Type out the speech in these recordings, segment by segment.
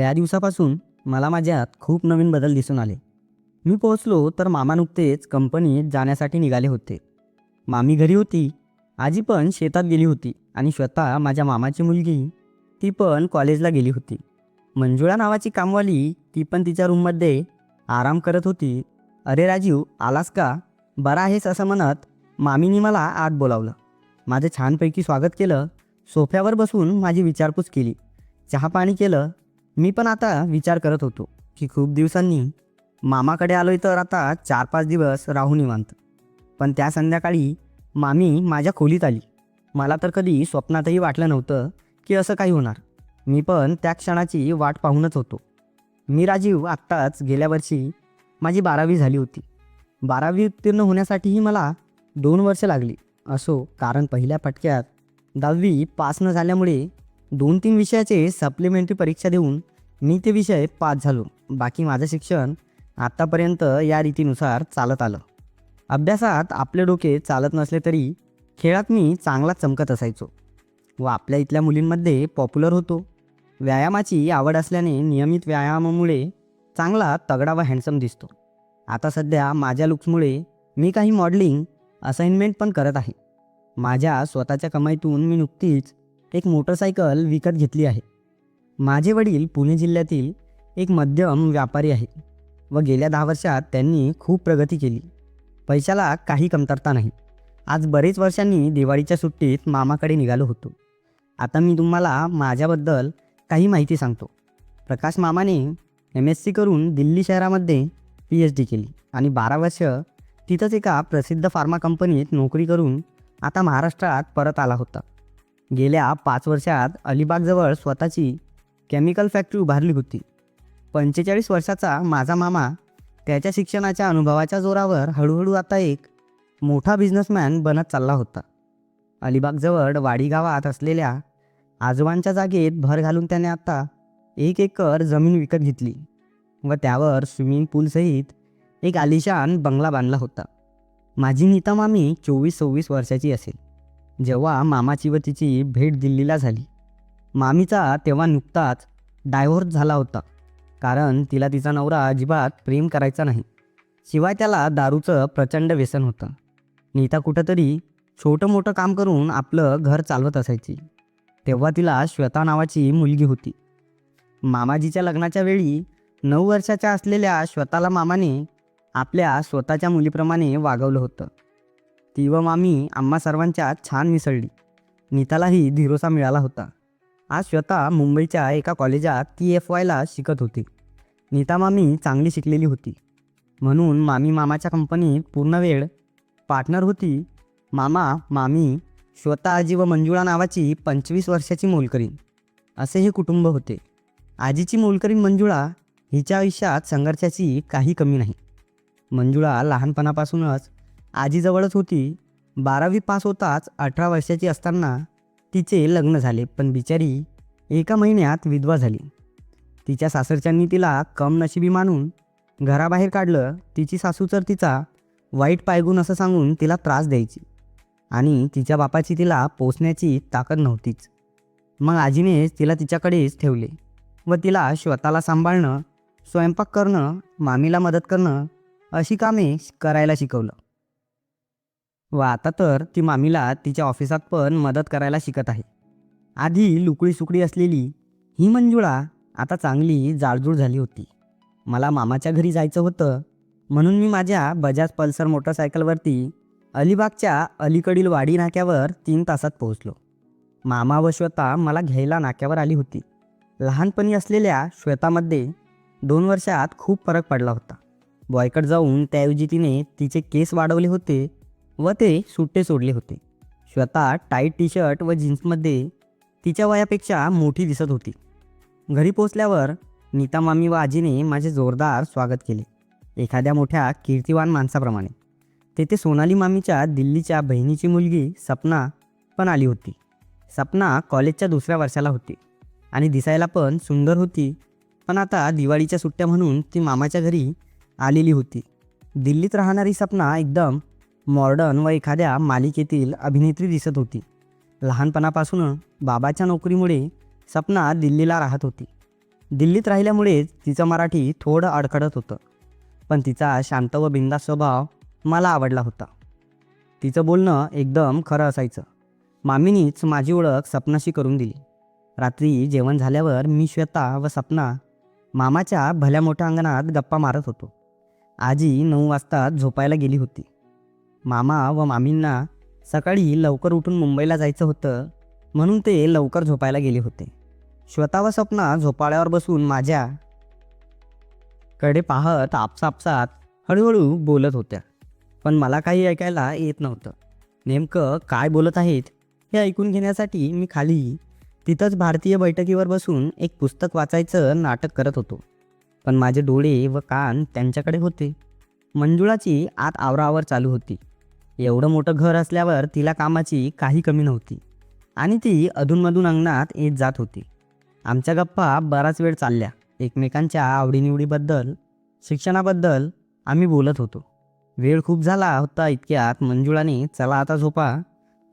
त्या दिवसापासून मला माझ्यात खूप नवीन बदल दिसून आले. मी पोहोचलो तर मामा नुकतेच कंपनीत जाण्यासाठी निघाले होते. मामी घरी होती आजी पण शेतात गेली होती आणि स्वतः माझ्या मामाची मुलगी ती पण कॉलेजला गेली होती. मंजुळा नावाची कामवाली ती पण तिच्या रूममध्ये आराम करत होती. अरे राजीव आलास का? बरा आहेस असं म्हणत मामीनी मला आत बोलावलं. माझं छानपैकी स्वागत केलं. सोफ्यावर बसून माझी विचारपूस केली. चहा पाणी केलं. मी पण आता विचार करत होतो की खूप दिवसांनी मामाकडे आलोय तर आता चार पाच दिवस राहू निवांत. पण त्या संध्याकाळी मामी माझ्या खोलीत आली. मला तर कधी स्वप्नातही वाटलं नव्हतं की असं काही होणार. मी पण त्या क्षणाची वाट पाहूनच होतो. मी राजीव आत्ताच गेल्या वर्षी माझी बारावी झाली होती. बारावी उत्तीर्ण होण्यासाठीही मला दोन वर्ष लागली. असो कारण पहिल्या फटक्यात दहावी पास न झाल्यामुळे दोन तीन विषयाचे सप्लिमेंटरी परीक्षा देऊन मी ते विषय पास झालो. बाकी माझं शिक्षण आत्तापर्यंत या रीतीनुसार चालत आलं. अभ्यासात आपले डोके चालत नसले तरी खेळात मी चांगला चमकत असायचो. व आपल्या इथल्या मुलींमध्ये पॉप्युलर होतो. व्यायामाची आवड असल्याने नियमित व्यायामामुळे चांगला तगडा व हँडसम दिसतो. आता सध्या माझ्या लुक्समुळे मी काही मॉडेलिंग असाइनमेंट पण करत आहे. माझ्या स्वतःच्या कमाईतून मी नुकतीच एक मोटरसायकल विकत घेतली आहे. माझे वडील पुणे जिल्ह्यातील एक मध्यम व्यापारी आहेत व गेल्या दहा वर्षात त्यांनी खूप प्रगती केली. पैशाला काही कमतरता नाही. आज बरेच वर्षांनी दिवाळीच्या सुट्टीत मामाकडे निघालो होतो. आता मी तुम्हाला माझ्याबद्दल काही माहिती सांगतो. प्रकाश मामाने एम एस सी करून दिल्ली शहरामध्ये पी एच डी केली आणि बारा वर्ष तिथंच एका प्रसिद्ध फार्मा कंपनीत नोकरी करून आता महाराष्ट्रात परत आला होता. गेल्या पाच वर्षात अलिबागजवळ स्वतःची केमिकल फॅक्टरी उभारली होती. पंचेचाळीस वर्षाचा माझा मामा त्याच्या शिक्षणाच्या अनुभवाच्या जोरावर हळूहळू आता एक मोठा बिझनेसमॅन बनत चालला होता. अलिबागजवळ वाडी गावात असलेल्या आजोबांच्या जागेत भर घालून त्याने आता एक एकर जमीन विकत घेतली व त्यावर स्विमिंग पूलसहित एक आलिशान बंगला बांधला होता. माझी नीता मामी चोवीस सव्वीस वर्षाची असेल. जेव्हा मामाची व तिची भेट दिल्लीला झाली मामीचा तेव्हा नुकताच डायव्होर्स झाला होता. कारण तिला तिचा नवरा अजिबात प्रेम करायचा नाही. शिवाय त्याला दारूचं प्रचंड व्यसन होतं. नीता कुठंतरी छोटं मोठं काम करून आपलं घर चालवत असायची. तेव्हा तिला श्वेता नावाची मुलगी होती. मामाजीच्या लग्नाच्या वेळी नऊ वर्षाच्या असलेल्या श्वेताला मामाने आपल्या स्वतःच्या मुलीप्रमाणे वागवलं होतं. ती व मामी आम्हा सर्वांच्या छान मिसळली. नीतालाही धीरोसा मिळाला होता. आज स्वतः मुंबईच्या एका कॉलेजात ती एफ वायला शिकत होती. नीता मामी चांगली शिकलेली होती. म्हणून मामी मामाच्या कंपनीत पूर्ण वेळ पार्टनर होती. मामा मामी स्वतः आजी व मंजुळा नावाची पंचवीस वर्षाची मोलकरीण. असे हे कुटुंब होते. आजीची मोलकरीण मंजुळा हिच्या आयुष्यात संघर्षाची काही कमी नाही. मंजुळा लहानपणापासूनच आजीजवळच होती. बारावी पास होताच अठरा वर्षाची असताना तिचे लग्न झाले पण बिचारी एका महिन्यात विधवा झाली. तिच्या सासरच्यांनी तिला कम नशिबी मानून घराबाहेर काढलं. तिची सासू तर तिचा वाईट पायगुण असं सांगून तिला त्रास द्यायची आणि तिच्या बापाची तिला पोसण्याची ताकद नव्हतीच. मग आजीनेच तिला तिच्याकडेच ठेवले व तिला स्वतःला सांभाळणं स्वयंपाक करणं मामीला मदत करणं अशी कामे करायला शिकवलं. व आता तर ती मामीला तिच्या ऑफिसात पण मदत करायला शिकत आहे. आधी लुकडी सुकडी असलेली ही मंजुळा आता चांगली जाळजूळ झाली होती. मला मामाच्या घरी जायचं होतं. म्हणून मी माझ्या बजाज पल्सर मोटरसायकलवरती अलिबागच्या अलीकडील वाडी नाक्यावर तीन तासात पोहोचलो. मामा व श्वेता मला घ्यायला नाक्यावर आली होती. लहानपणी असलेल्या श्वेतामध्ये दोन वर्षात खूप फरक पडला होता. बॉयकट जाऊन त्याऐवजी तिने तिचे केस वाढवले होते व ते सुट्टे सोडले होते. श्वेता टाईट टी शर्ट व जीन्समध्ये तिच्या वयापेक्षा मोठी दिसत होती. घरी पोचल्यावर नीता मामी व आजीने माझे जोरदार स्वागत केले. एखाद्या मोठ्या कीर्तिवान माणसाप्रमाणे. तेथे सोनाली मामीच्या दिल्लीच्या बहिणीची मुलगी सपना पण आली होती. सपना कॉलेजच्या दुसऱ्या वर्षाला होती आणि दिसायला पण सुंदर होती पण आता दिवाळीच्या सुट्ट्या म्हणून ती मामाच्या घरी आलेली होती. दिल्लीत राहणारी सपना एकदम मॉर्डन व एखाद्या मालिकेतील अभिनेत्री दिसत होती. लहानपणापासून बाबाच्या नोकरीमुळे सपना दिल्लीला राहत होती. दिल्लीत राहिल्यामुळेच तिचं मराठी थोडं अडखडत होतं. पण तिचा शांत व बिंदा स्वभाव मला आवडला होता. तिचं बोलणं एकदम खरं असायचं. मामीनीच माझी ओळख सपनाशी करून दिली. रात्री जेवण झाल्यावर मी श्वेता व सपना मामाच्या भल्या मोठ्या अंगणात गप्पा मारत होतो. आजी नऊ वाजता झोपायला गेली होती. मामा व मामींना सकाळी लवकर उठून मुंबईला जायचं होतं म्हणून ते लवकर झोपायला गेले होते. श्वेता व स्वप्ना झोपाळ्यावर बसून माझ्या कडे पाहत आपसापसात हळूहळू बोलत होत्या. पण मला काही ऐकायला येत नव्हतं. नेमकं काय बोलत आहेत हे ऐकून घेण्यासाठी मी खाली तिथंच भारतीय बैठकीवर बसून एक पुस्तक वाचायचं नाटक करत होतो. पण माझे डोळे व कान त्यांच्याकडे होते. मंजुळाची आत आवरावर चालू होती. एवढं मोठं घर असल्यावर तिला कामाची काही कमी नव्हती. आणि ती अधूनमधून अंगणात येत जात होती. आमच्या गप्पा बराच वेळ चालल्या. एकमेकांच्या आवडीनिवडीबद्दल शिक्षणाबद्दल आम्ही बोलत होतो. वेळ खूप झाला होता इतक्यात मंजुळाने चला आता झोपा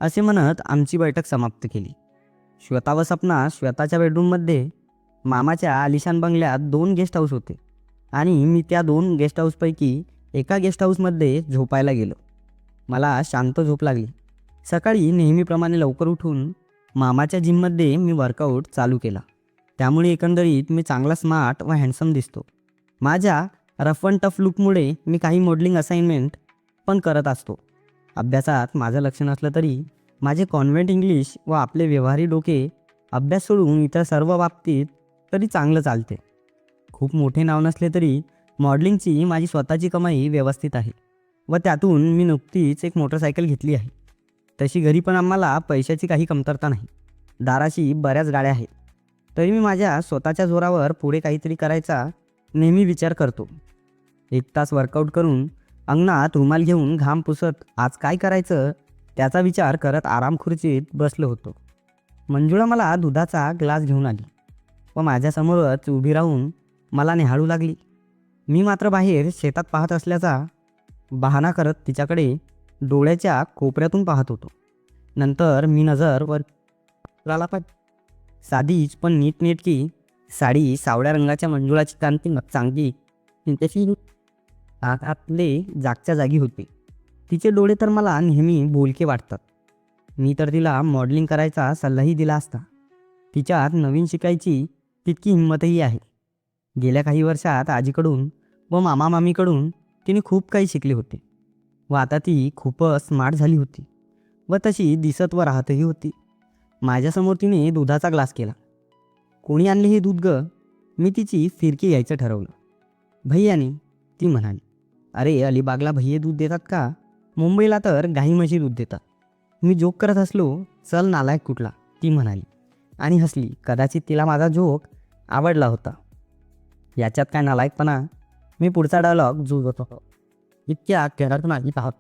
असे म्हणत आमची बैठक समाप्त केली. श्वेता व सपना श्वेताच्या बेडरूममध्ये मामाच्या आलिशान बंगल्यात दोन गेस्ट हाऊस होते. आणि मी त्या दोन गेस्ट हाऊसपैकी एका गेस्ट हाऊसमध्ये झोपायला गेलो. मला शांत झोप लागली. सकाळी नेहमीप्रमाणे लवकर उठून मामाच्या जिममध्ये मी वर्कआउट चालू केला. त्यामुळे एकंदरीत मी चांगला स्मार्ट व हँडसम दिसतो. माझ्या रफ अँड टफ लुकमुळे मी काही मॉडलिंग असाइनमेंट पण करत असतो. अभ्यासात माझं लक्ष नसलं तरी माझे कॉन्व्हेंट इंग्लिश व आपले व्यवहारी डोके अभ्यास सोडून इतर सर्व बाबतीत तरी चांगलं चालते. खूप मोठे नाव नसले तरी मॉडलिंगची माझी स्वतःची कमाई व्यवस्थित आहे. व त्यातून मी नुकतीच एक मोटरसायकल घेतली आहे. तशी घरी पण आम्हाला पैशाची काही कमतरता नाही. दाराशी बऱ्याच गाड्या आहेत. तरी मी माझ्या स्वतःच्या जोरावर पुढे काहीतरी करायचा नेहमी विचार करतो. एक तास वर्कआउट करून अंगणात रुमाल घेऊन घाम पुसत आज काय करायचं त्याचा विचार करत आराम खुर्चीत बसलो होतो. मंजुळा मला दुधाचा ग्लास घेऊन आली व माझ्यासमोरच उभी राहून मला निहाळू लागली. मी मात्र बाहेर शेतात पाहत असल्याचा बहाणा करत तिच्याकडे डोळ्याच्या कोपऱ्यातून पाहत होतो. नंतर मी नजर वर राला पाय साधीच पण नीटनेटकी साडी सावळ्या रंगाच्या मंजुळाची कांती चांगली त्याची आतले जागच्या जागी होते. तिचे डोळे तर मला नेहमी बोलके वाटतात. मी तर तिला मॉडेलिंग करायचा सल्लाही दिला असता. तिच्यात नवीन शिकायची तितकी हिंमतही आहे. गेल्या काही वर्षात आजीकडून व मामा मामीकडून तिने खूप काही शिकले होते व आता ती खूपच स्मार्ट झाली होती व तशी दिसत व राहतही होती. माझ्यासमोर तिने दुधाचा ग्लास केला. कोणी आणले हे दूध ग? मी तिची फिरकी घ्यायचं ठरवलं. भैयाने ती म्हणाली अरे अलिबागला भैये दूध देतात का? मुंबईला तर गाई म्हशी दूध देतात. मी जोक करत असलो चल नालायक कुठला ती म्हणाली आणि हसली. कदाचित तिला माझा जोक आवडला होता. याच्यात काय नालायकपणा? मी पुढचा डायलॉग जुळवत. होतो इतक्या घरात माझी पाहत.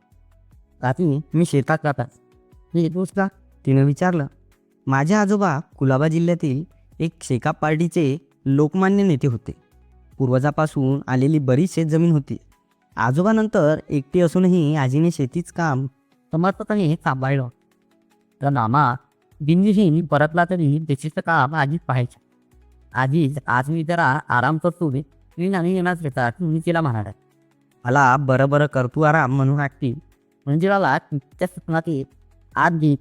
रात्री मी शेतात राहतात मी येतोच का तिनं विचारलं माझे आजोबा कुलाबा जिल्ह्यातील एक शेकाप पार्टीचे लोकमान्य नेते होते. पूर्वजापासून आलेली बरीच शेतजमीन होती. आजोबानंतर एकटी असूनही आजीने शेतीच काम समर्थपणे सांभाळलं. तर नामा बिंदीशी परतला तरी त्याचीच काम आधीच पाहायचं. आधीच आज मी जरा आराम करतो मी नाही येणार येतात मी तिला म्हणाला मला बरं बरं करतो आराम म्हणून वाटते म्हणजे मला त्या स्वप्नात आधी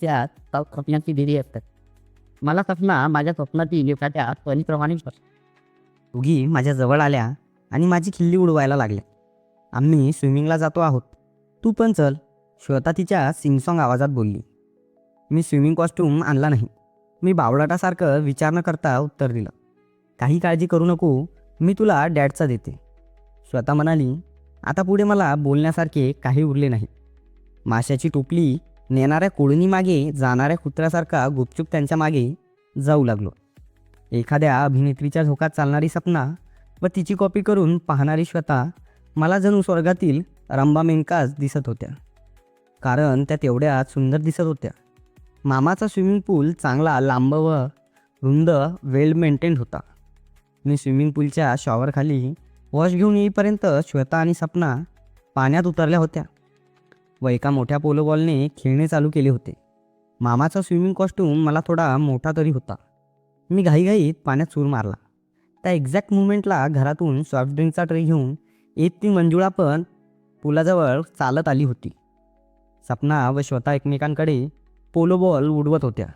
त्यात स्वप्नाची देरी असतात. मला स्वप्ना माझ्या स्वप्नातील एखाद्या परीप्रमाणे उगी माझ्या जवळ आल्या आणि माझी खिल्ली उडवायला लागल्या. आम्ही स्विमिंगला जातो आहोत. तू पण चल. श्वेता तिच्या सिंगसॉंग आवाजात बोलली. मी स्विमिंग कॉस्ट्यूम आणला नाही. मी बावळाटासारखं विचार न करता उत्तर दिलं. काही काळजी करू नको मी तुला डॅडचा देते. स्वतः म्हणाली आता पुढे मला बोलण्यासारखे काही उरले नाही. माशाची टोपली नेणाऱ्या कोळणीमागे जाणाऱ्या कुत्र्यासारखा गुपचूप त्यांच्या मागे जाऊ लागलो. एखाद्या अभिनेत्रीच्या झोकात चालणारी सपना व तिची कॉपी करून पाहणारी श्वेता मला जणू स्वर्गातील रंबा मेनकाच दिसत होत्या. कारण त्या तेवढ्याच सुंदर दिसत होत्या. मामाचा स्विमिंग पूल चांगला लांब व रुंद वेल मेंटेन होता. मी स्विमिंग पूलच्या शॉवरखाली वॉश घेऊन येईपर्यंत श्वेता आणि सपना पाण्यात उतरल्या होत्या. व एका मोठ्या पोलो बॉलने खेळणे चालू केले होते. मामाचा स्विमिंग कॉस्ट्यूम मला थोडा मोठा तरी होता. मी घाईघाईत पाण्यात सूर मारला. त्या एक्झॅक्ट मुवमेंटला घरातून सॉफ्ट ड्रिंकचा ट्रे घेऊन येत ती मंजुळा पण पुलाजवळ चालत आली होती. सपना व श्वता एकमेकांकडे पोलो बॉल उडवत होत्या.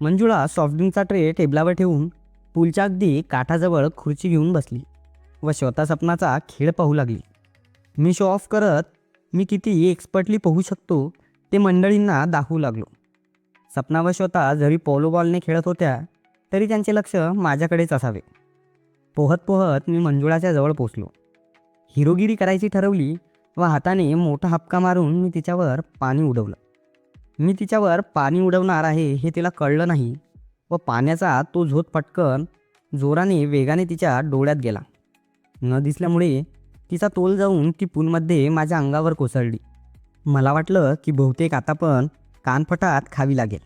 मंजुळा सॉफ्ट ड्रिंकचा ट्रे टेबलावर ठेवून पूलच्या अगदी काठाजवळ खुर्ची घेऊन बसली व स्वतः सपनाचा खेळ पाहू लागली. मी शो ऑफ करत मी किती एक्सपर्टली पोहू शकतो ते मंडळींना दाखवू लागलो. सपना व स्वतः जरी पोलो बॉलने खेळत होत्या तरी त्यांचे लक्ष माझ्याकडेच असावे. पोहत पोहत मी मंजुळाच्या जवळ पोचलो. हिरोगिरी करायची ठरवली व हाताने मोठा हपका मारून मी तिच्यावर पाणी उडवलं. मी तिच्यावर पाणी उडवणार आहे हे तिला कळलं नाही व पाण्याचा तो झोत पटकन जोराने वेगाने तिच्या डोळ्यात गेला. न दिसल्यामुळे तिचा तोल जाऊन ती पूलमध्ये माझ्या अंगावर कोसळली. मला वाटलं की बहुतेक आता पण कानफटात खावी लागेल.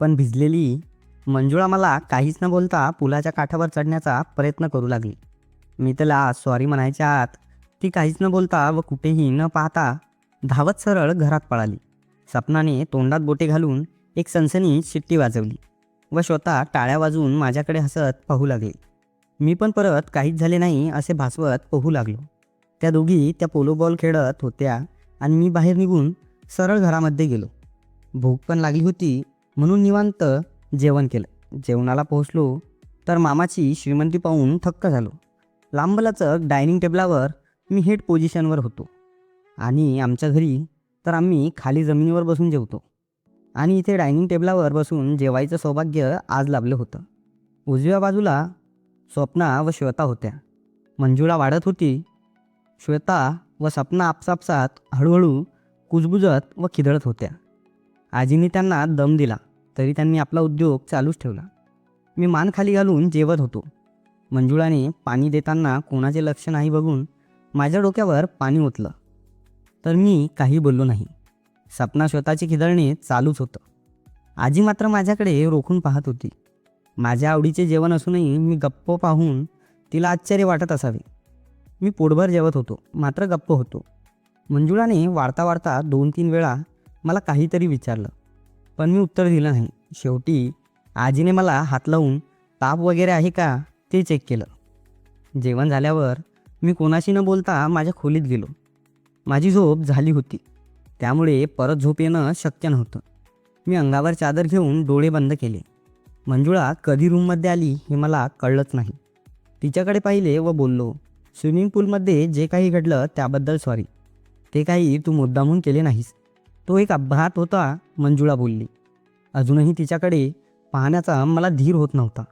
पण भिजलेली मंजुळा मला काहीच न बोलता पुलाच्या काठावर चढण्याचा प्रयत्न करू लागली. मी त्याला सॉरी म्हणायच्या आत ती काहीच न बोलता व कुठेही न पाहता धावत सरळ घरात पळाली. सपनाने तोंडात बोटे घालून एक सनसनी शिट्टी वाजवली. व स्वतः टाळ्या वाजवून माझ्याकडे हसत पाहू लागले. मी पण परत काहीच झाले नाही असे भासवत पोहू लागलो. त्या दोघी त्या पोलो बॉल खेळत होत्या आणि मी बाहेर निघून सरळ घरामध्ये गेलो. भूक पण लागली होती म्हणून निवांत जेवण केलं. जेवणाला पोहोचलो तर मामाची श्रीमंती पाहून थक्क झालो. लांबलचक डायनिंग टेबलावर मी हेड पोझिशनवर होतो. आणि आमच्या घरी तर आम्ही खाली जमिनीवर बसून जेवतो. आणि इथे डायनिंग टेबलावर बसून जेवायचं सौभाग्य आज लाभलं होतं. उजव्या बाजूला स्वप्ना व श्वेता होत्या. मंजुळा वाढत होती. श्वेता व सपना आपसापसात हळूहळू कुजबुजत व खिदळत होत्या. आजीने त्यांना दम दिला तरी त्यांनी आपला उद्योग चालूच ठेवला. मी मान खाली घालून जेवत होतो. मंजुळाने पाणी देताना कोणाचे लक्ष नाही बघून माझ्या डोक्यावर पाणी ओतलं. तर मी काही बोललो नाही. सपना स्वतःची खिदळणे चालूच होतं. आजी मात्र माझ्याकडे रोखून पाहत होती. माझ्या आवडीचे जेवण असूनही मी गप्प पाहून तिला आश्चर्य वाटत असावे. मी पोटभर जेवत होतो मात्र गप्प होतो. मंजुळाने वाढता वाढता दोन तीन वेळा मला काहीतरी विचारलं. पण मी उत्तर दिलं नाही. शेवटी आजीने मला हात लावून ताप वगैरे आहे का? ते चेक केलं. जेवण झाल्यावर मी कोणाशी न बोलता माझ्या खोलीत गेलो. माझी झोप झाली होती. त्यामुळे परत झोप येणं शक्य नव्हतं. मी अंगावर चादर घेऊन डोळे बंद केले. मंजुळा कधी रूममध्ये आली हे मला कळलंच नाही. तिच्याकडे पाहिले व बोललो स्विमिंग पूलमध्ये जे काही घडलं त्याबद्दल सॉरी ते काही तू मुद्दामून केले नाहीस. तो एक अपघात होता मंजुळा बोलली. अजूनही तिच्याकडे पाहण्याचा मला धीर होत नव्हता.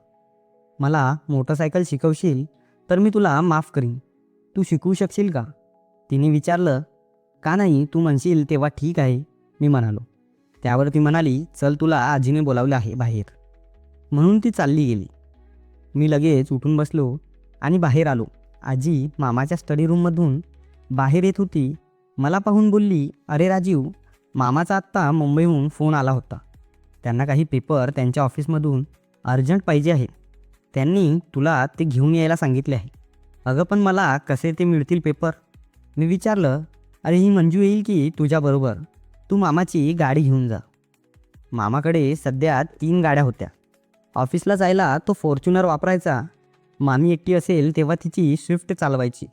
मला मोटरसायकल शिकवशील तर मी तुला माफ करीन. तू शिकवू शकशील का? तिने विचारलं का नाही तू म्हणशील तेव्हा ठीक आहे मी म्हणालो. त्यावर ती म्हणाली चल तुला आजीने बोलावलं आहे बाहेर. म्हणून ती चालली गेली. मी लगेच उठून बसलो आणि बाहेर आलो. आजी मामाच्या स्टडी रूममधून बाहेर येत होती. मला पाहून बोलली अरे राजीव मामाचा आत्ता मुंबईहून फोन आला होता. त्यांना काही पेपर त्यांच्या ऑफिसमधून अर्जंट पाहिजे आहे. त्यांनी तुला ते घेऊन यायला सांगितले आहे. अगं पण मला कसे ते मिळतील पेपर मी विचारलं अरे ही मंजू येईल की तुझ्याबरोबर तू मामाची गाडी घेऊन जा. मामाकडे सध्या तीन गाड्या होत्या. ऑफिसला जायला तो फॉर्च्युनर वापरायचा. मामी एकटी असेल तेव्हा तिची स्विफ्ट चालवायची.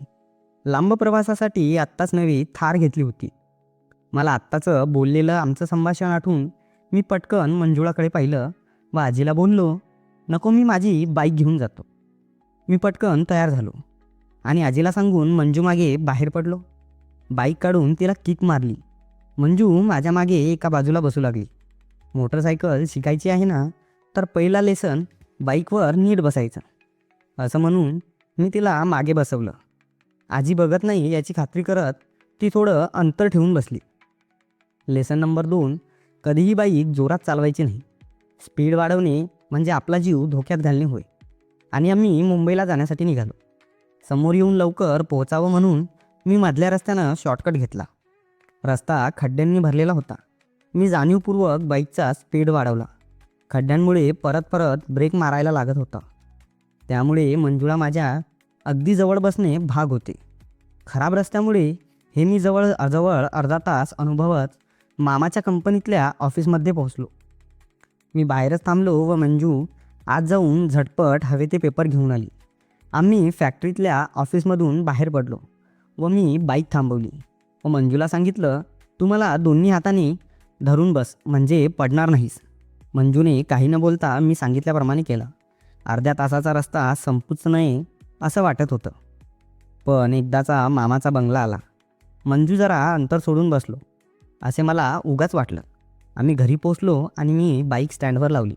लांब प्रवासासाठी आत्ताच नवी थार घेतली होती. मला आत्ताचं बोललेलं आमचं संभाषण आठवून मी पटकन मंजुळाकडे पाहिलं व आजीला बोललो नको मी माझी बाईक घेऊन जातो. मी पटकन तयार झालो आणि आजीला सांगून मंजू मागे बाहेर पडलो. बाईक काढून तिला किक मारली. मंजू माझ्या मागे एका बाजूला बसू लागली. मोटरसायकल शिकायची आहे ना तर पहिला लेसन बाईकवर नीट बसायचं. असं म्हणून मी तिला मागे बसवलं. आजी बघत नाही याची खात्री करत ती थोडं अंतर ठेवून बसली. लेसन नंबर दोन कधीही बाईक जोरात चालवायची नाही. स्पीड वाढवणे म्हणजे आपला जीव धोक्यात घालणे होय. आणि आम्ही मुंबईला जाण्यासाठी निघालो. समोर येऊन लवकर पोहोचावं म्हणून मी मधल्या रस्त्यानं शॉर्टकट घेतला. रस्ता खड्ड्यांनी भरलेला होता. मी जाणीवपूर्वक बाईकचा स्पीड वाढवला. खड्ड्यांमुळे परत परत ब्रेक मारायला लागत होता. त्यामुळे मंजुळा माझ्या अगदी जवळ बसणे भाग होते. खराब रस्त्यामुळे हे मी जवळ जवळ अर्धा तास अनुभवत मामाच्या कंपनीतल्या ऑफिसमध्ये पोहोचलो. मी बाहेरच थांबलो व मंजू आज जाऊन झटपट हवे ते पेपर घेऊन आली. आम्ही फॅक्टरीतल्या ऑफिसमधून बाहेर पडलो. व मी बाईक थांबवली. व मंजूला सांगितलं तू मला दोन्ही हाताने धरून बस म्हणजे पडणार नाहीस. मंजूने काही न बोलता मी सांगितल्याप्रमाणे केलं. अर्ध्या तासाचा रस्ता संपूच नये असं वाटत होतं. पण एकदाचा मामाचा बंगला आला. मंजू जरा अंतर सोडून बसलो. असे मला उगाच वाटलं. आम्ही घरी पोचलो आणि मी बाईक स्टँडवर लावली.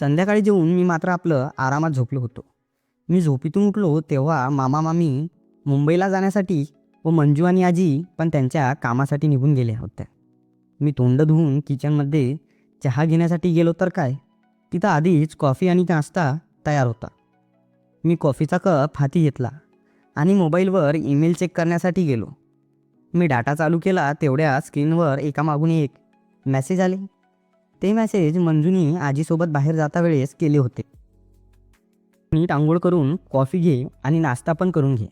संध्याकाळी जेवून मी मात्र आपलं आरामात झोपलो होतो. मी झोपीतून उठलो तेव्हा मामा मामी मुंबईला जाण्यासाठी व मंजू आणि आजी पण त्यांच्या कामासाठी निघून गेल्या होत्या मी तोंड धुवून किचनमध्ये चहा घेण्यासाठी गेलो तर काय? तिथं आधीच कॉफी आणि नाश्ता तयार होता. मी कॉफीचा कप हाती घेतला आणि मोबाईलवर ईमेल चेक करण्यासाठी गेलो. मी डाटा चालू केला तेवढ्या स्क्रीनवर एकामागून एक. मेसेज आले. ते मेसेज मंजूनी आजीसोबत बाहेर जाता वेळेस केले होते. नीट आंघोळ करून कॉफी घे आणि नाश्ता पण करून घे.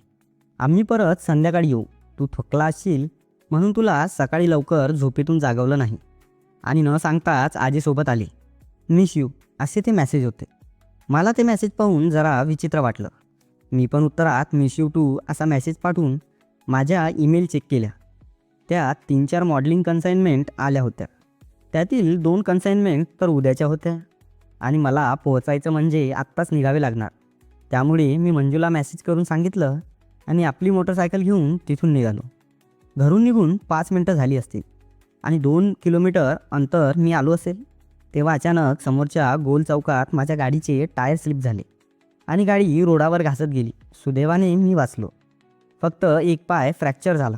आम्ही परत संध्याकाळी येऊ. तू थकला असशील म्हणून तुला सकाळी लवकर झोपेतून जागवलं नाही. आणि न सांगताच आजीसोबत आले. मिस यू असे ते मेसेज होते. मला ते मेसेज पाहून जरा विचित्र वाटलं. मी पण उत्तरात मिस यू टू असा मेसेज पाठवून माझ्या ईमेल चेक केल्या. त्यात तीन चार मॉडेलिंग कन्साइनमेंट आल्या होत्या. त्यातील दोन कन्साइनमेंट तर उद्याच्या होत्या. आणि मला पोहोचायचं म्हणजे आत्ताच निघावे लागणार. त्यामुळे मी मंजूला मेसेज करून सांगितलं आणि आपली मोटरसायकल घेऊन तिथून निघालो. घरून निघून पाच मिनटं झाली असतील आणि दोन किलोमीटर अंतर मी आलो असेल तेव्हा अचानक समोरच्या गोल चौकात माझ्या गाडीचे टायर स्लिप झाले आणि गाडी रोडावर घासत गेली. सुदैवाने मी वाचलो. फक्त एक पाय फ्रॅक्चर झाला.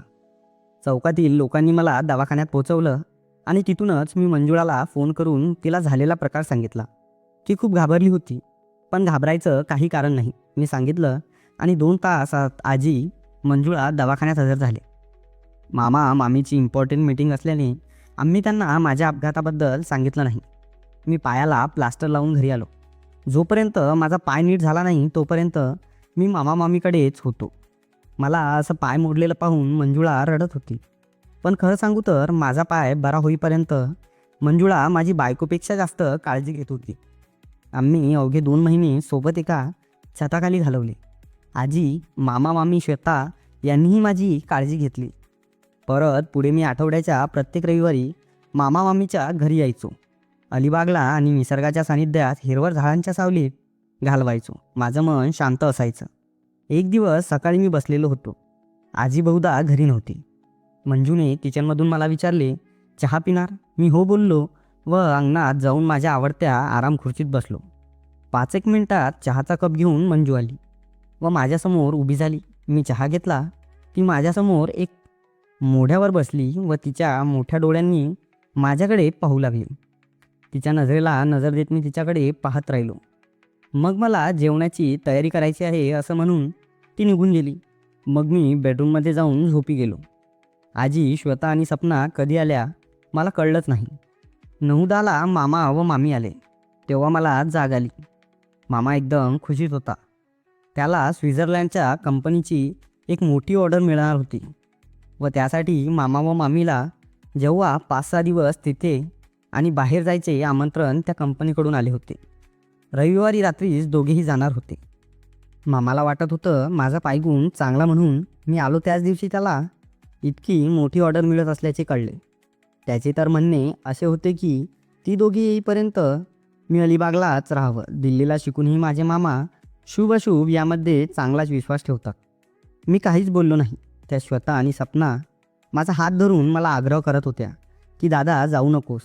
चौकातील लोकांनी मला दवाखान्यात पोहोचवलं आणि तिथूनच मी मंजुळाला फोन करून तिला झालेला प्रकार सांगितला. ती खूप घाबरली होती पण घाबरायचं काही कारण नाही. मी सांगितलं आणि दोन तासात आजी मंजुळा दवाखान्यात हजर झाले. मामा मामीची इम्पॉर्टंट मीटिंग असल्याने आम्ही त्यांना माझ्या अपघाताबद्दल सांगितलं नाही. मी पायाला प्लास्टर लावून घरी आलो. जोपर्यंत माझा पाय नीट झाला नाही तोपर्यंत मी मामा मामीकडेच होतो. मला असं पाय मोडलेलं पाहून मंजुळा रडत होती. पण खरं सांगू तर माझा पाय बरा होईपर्यंत मंजुळा माझी बायकोपेक्षा जास्त काळजी घेत होती. आम्ही अवघे दोन महिने सोबत एका छताखाली घालवले. आजी मामा मामी श्वेता यांनीही माझी काळजी घेतली. परत पुढे मी आठवड्याच्या प्रत्येक रविवारी मामा मामीच्या घरी यायचो. अलिबागला आणि निसर्गाच्या सानिध्यात हिरवळ झाडांच्या सावलीत घालवायचो. माझं मन शांत असायचं. एक दिवस सकाळी मी बसलेलो होतो. आजी बहुधा घरी नव्हती. मंजूने किचनमधून मला विचारले चहा पिणार? मी हो बोललो व अंगणात जाऊन माझ्या आवडत्या आराम खुर्चीत बसलो. पाच एक मिनिटात चहाचा कप घेऊन मंजू आली. व माझ्यासमोर उभी झाली. मी चहा घेतला. ती माझ्यासमोर एक मोढ्यावर बसली व तिच्या मोठ्या डोळ्यांनी माझ्याकडे पाहू लागली. तिच्या नजरेला नजर देत मी तिच्याकडे पाहत राहिलो. मग मला जेवणाची तयारी करायची आहे असं म्हणून ती निघून गेली. मग मी बेडरूममध्ये जाऊन झोपी गेलो. आजी श्वेता आणि सपना कधी आल्या मला कळलंच नाही. नहुदाला मामा व मामी आले. तेव्हा मला जाग आली. मामा एकदम खुशीत होता. त्याला स्वित्झर्लंडच्या कंपनीची एक मोठी ऑर्डर मिळणार होती. व त्यासाठी मामा व मामीला जेव्हा पाच सहा दिवस तिथे आणि बाहेर जायचे आमंत्रण त्या कंपनीकडून आले होते. रविवारी रात्रीच दोघेही जाणार होते. मामाला वाटत होतं माझा पायगुण चांगला म्हणून मी आलो त्याच दिवशी त्याला इतकी मोठी ऑर्डर मिळत असल्याचे कळले. त्याचे तर म्हणणे असे होते की ती दोघी येईपर्यंत मी अलिबागलाच राहावं. दिल्लीला शिकूनही माझे मामा शुभ अशुभ यामध्ये चांगलाच विश्वास ठेवतात. मी काहीच बोललो नाही. त्या श्वेता आणि सपना माझा हात धरून मला आग्रह करत होत्या की दादा जाऊ नकोस.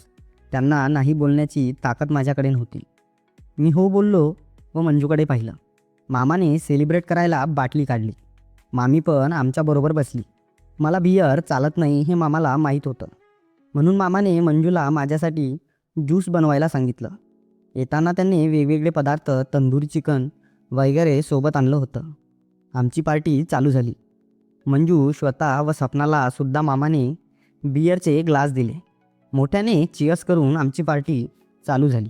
त्यांना नाही बोलण्याची ताकद माझ्याकडे नव्हती. मी हो बोललो व मंजूकडे पाहिलं. मामाने सेलिब्रेट करायला बाटली काढली. मामी पण आमच्याबरोबर बसली. मला बियर चालत नाही हे मामाला माहीत होतं. म्हणून मामाने मंजूला माझ्यासाठी ज्यूस बनवायला सांगितलं. येताना त्यांनी वेगवेगळे पदार्थ तंदुरी चिकन वगैरे सोबत आणलं होतं. आमची पार्टी चालू झाली. मंजू श्वेता व सपनाला सुद्धा मामाने बियरचे ग्लास दिले. मोठ्याने चिअर्स करून आमची पार्टी चालू झाली.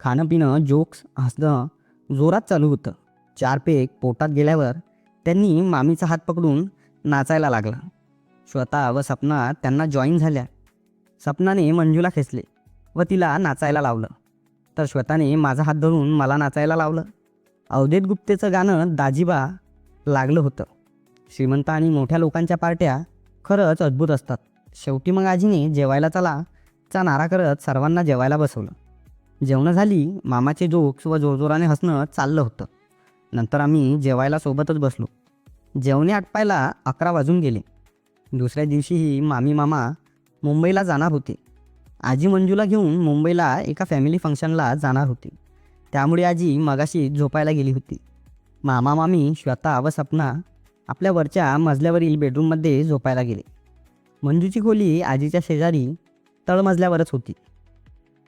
खाणं पिणं जोक्स हसणं जोरात चालू होतं. चार पेक पोटात गेल्यावर त्यांनी मामीचा हात पकडून नाचायला लागला. श्वता व सपना त्यांना जॉईन झाल्या. सपनाने मंजूला खेचले व तिला नाचायला लावलं. तर श्वेताने माझा हात धरून मला नाचायला लावलं. अवधेत गुप्तेचं गाणं दाजीबा लागलं होतं. श्रीमंत आणि मोठ्या लोकांच्या पार्ट्या खरंच अद्भुत असतात. शेवटी मग आजीने जेवायला चला चा नारा करत सर्वांना जेवायला बसवलं. जेवणं झाली मामाचे जोक्स व जोरजोराने हसणं चाललं होतं. नंतर आम्ही जेवायला सोबतच बसलो. जेवणे आटपायला अकरा वाजून गेले. दुसऱ्या दिवशीही मामी मामा मुंबईला जाणार होते. आजी मंजूला घेऊन मुंबईला एका फॅमिली फंक्शनला जाणार होती. त्यामुळे आजी मगाशी झोपायला गेली होती. मामा मामी श्वेता व सपना आपल्या वरच्या मजल्यावरील बेडरूममध्ये झोपायला गेले. मंजूची खोली आजीच्या शेजारी तळमजल्यावरच होती.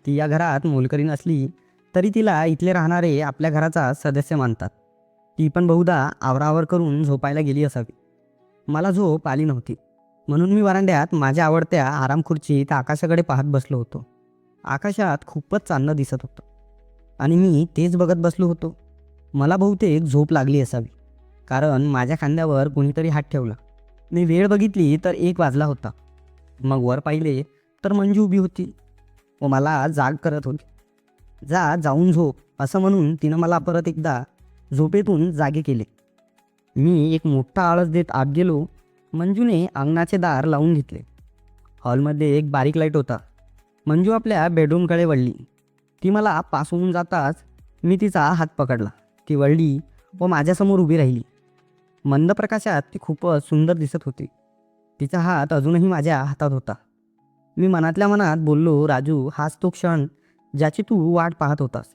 ती या घरात मोलकरी नसली तरी तिला इथले राहणारे आपल्या घराचा सदस्य मानतात. ती पण बहुधा आवरावर करून झोपायला गेली असावी. मला झोप आली नव्हती. म्हणून मी वरांड्यात माझ्या आवडत्या आरामखुर्चीत आकाशाकडे पाहत बसलो होतो. आकाशात खूपच चांदणं दिसत होतं. आणि मी तेच बघत बसलो होतो. मला बहुतेक झोप लागली असावी कारण माझ्या खांद्यावर कोणीतरी हात ठेवला. मी वेळ बघितली तर एक वाजला होता. मग वर पाहिले तर मंजू उभी होती व मला जाग करत होती. जा जाऊन झोप असं म्हणून तिनं मला परत एकदा झोपेतून जागे केले. मी एक मोठा आळस देत आत गेलो. मंजूने अंगणाचे दार लावून घेतले. हॉलमध्ये एक बारीक लाइट होता. मंजू आपल्या बेडरूमकडे वळली. ती मला पास होऊन जाताच मी तिचा हात पकडला. ती वळली व माझ्यासमोर उभी राहिली. मंद प्रकाशात ती खूपच सुंदर दिसत होती. तिचा हात अजूनही माझ्या हातात होता. मी मनातल्या मनात बोललो राजू हाच तो क्षण ज्याची तू वाट पाहत होतास.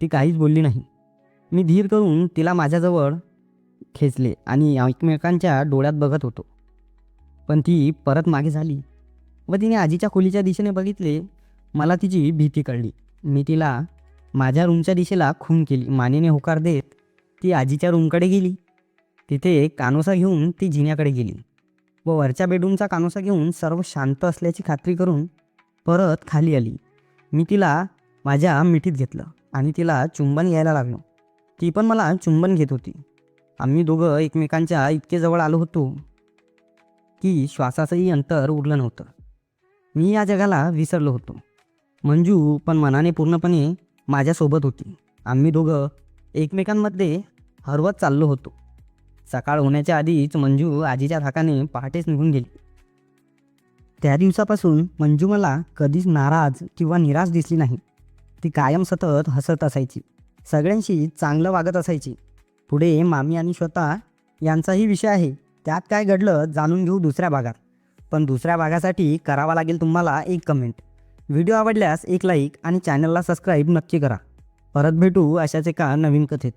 ती काहीच बोलली नाही. मी धीर करून तिला माझ्याजवळ खेचले आणि एकमेकांच्या डोळ्यात बघत होतो. पण ती परत मागे झाली व तिने आजीच्या खोलीच्या दिशेने बघितले मला तिची भीती कळली. मी तिला माझ्या रूमच्या दिशेला खून केली. मानेने होकार देत ती आजीच्या रूमकडे गेली. तिथे कानोसा घेऊन ती जिन्याकडे गेली. व वरच्या बेडरूमचा कानोसा घेऊन सर्व शांत असल्याची खात्री करून परत खाली आली. मी तिला माझ्या मिठीत घेतलं आणि तिला चुंबन घ्यायला लागलो. ती पण मला चुंबन घेत होती. आम्ही दोघं एकमेकांच्या इतके जवळ आलो होतो की श्वासाचंही अंतर उरलं नव्हतं. मी या जगाला विसरलो होतो. मंजू पण मनाने पूर्णपणे माझ्यासोबत होती. आम्ही दोघं एकमेकांमध्ये हरवत चाललो होतो. सकाळ होण्याच्या आधीच मंजू आजीच्या धाकाने पहाटेच निघून गेली. त्या दिवसापासून मंजू मला कधीच नाराज किंवा निराश दिसली नाही. ती कायम सतत हसत असायची. सगळ्यांशी चांगलं वागत असायची. पुढे मामी आणि स्वतः यांचाही विषय आहे. त्यात काय घडलं जाणून घेऊ दुसऱ्या भागात. पण दुसऱ्या भागासाठी करावा लागेल तुम्हाला एक कमेंट व्हिडिओ आवडल्यास एक लाईक आणि चॅनलला सबस्क्राईब नक्की करा. परत भेटू अशाच एका नवीन कथेत.